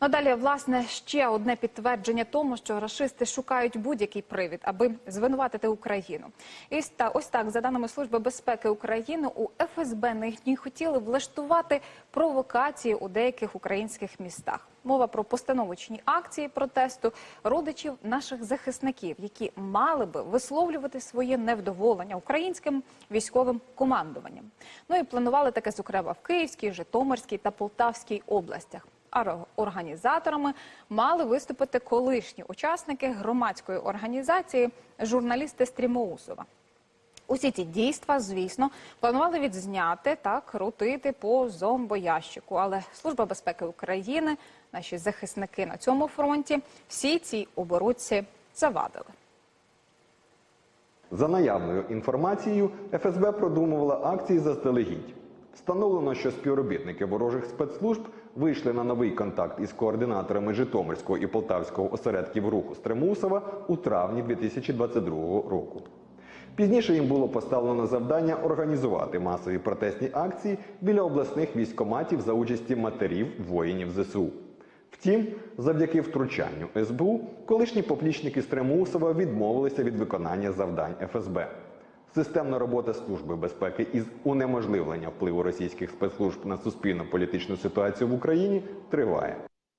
Надалі, власне, ще одне підтвердження тому, що рашисти шукають будь-який привід, аби звинуватити Україну. І ось так, за даними Служби безпеки України, у ФСБ нині хотіли влаштувати провокації у деяких українських містах. Мова про постановочні акції протесту родичів наших захисників, які мали би висловлювати своє невдоволення українським військовим командуванням. Ну і планували таке, зокрема, в Київській, Житомирській та Полтавській областях. Організаторами мали виступити колишні учасники громадської організації журналісти Стрімоусова. Усі ці дійства, звісно, планували відзняти та крутити по зомбоящику. Але Служба безпеки України, наші захисники на цьому фронті, всі ці оборудці завадили. За наявною інформацією, ФСБ продумувала акції заздалегідь. Встановлено, що співробітники ворожих спецслужб вийшли на новий контакт із координаторами Житомирського і Полтавського осередків руху Стремусова у травні 2022 року. Пізніше їм було поставлено завдання організувати масові протестні акції біля обласних військоматів за участі матерів воїнів ЗСУ. Втім, завдяки втручанню СБУ, колишні поплічники Стремусова відмовилися від виконання завдань ФСБ. Системна робота Служби безпеки із унеможливлення впливу російських спецслужб на суспільно-політичну ситуацію в Україні триває.